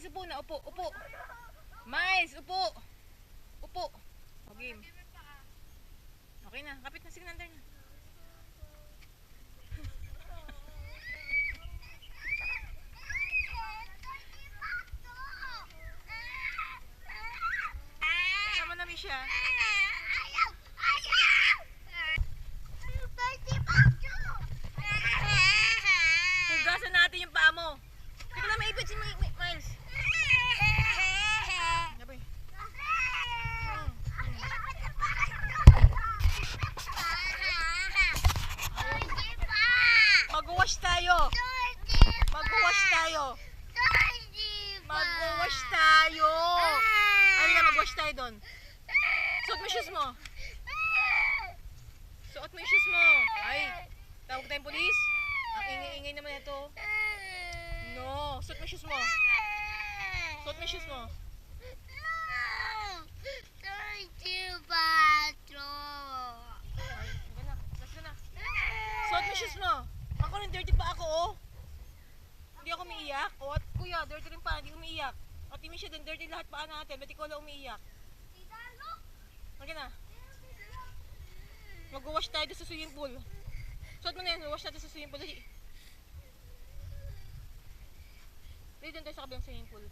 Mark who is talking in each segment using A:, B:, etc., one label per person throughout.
A: Miles, upo na. Upo, upo. Miles, upo. Upo. O, game. Okay na. Kapit na. Sige, nandar na. Sama namin siya. Hugasan natin yung paa mo. Hindi ko na maipit si Mi- Mi- Miles. Mag-wash tayo. Mag-wash tayo. Mag-wash tayo. Halika, mag-wash tayo doon. Suot mo shoes mo. Suot mo yung shoes mo. Ay, tawag tayong polis. Ang ingay-ingay naman ito. No, suot mo shoes mo. Suot mo shoes mo. Na. Let's go na. Suot pa ako, oh. Hindi ako umiiyak. O, at kuya, dirty pa. Hindi umiiyak. At siya din, dirty lahat pa natin. Ba't ikaw lang umiiyak? Sige na. Mag-wash tayo sa swimming pool. Suot mo na yan. Wash natin sa swimming pool. Dali doon tayo sa kabilang swimming pool.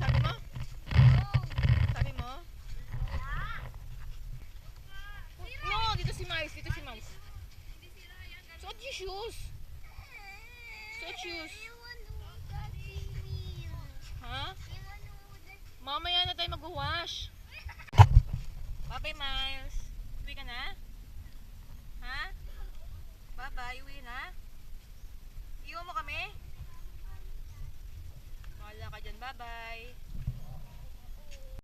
A: Sabi mo? Sabi mo? No, dito si Miles. Dito si Miles. Suot yung shoes. Suot. Ha? Mamaya na tayo mag-wash. Bye-bye, Miles. Uwi ka na? Ha? Bye-bye, uwi na? Iwan mo kami? Wala ka dyan, bye-bye.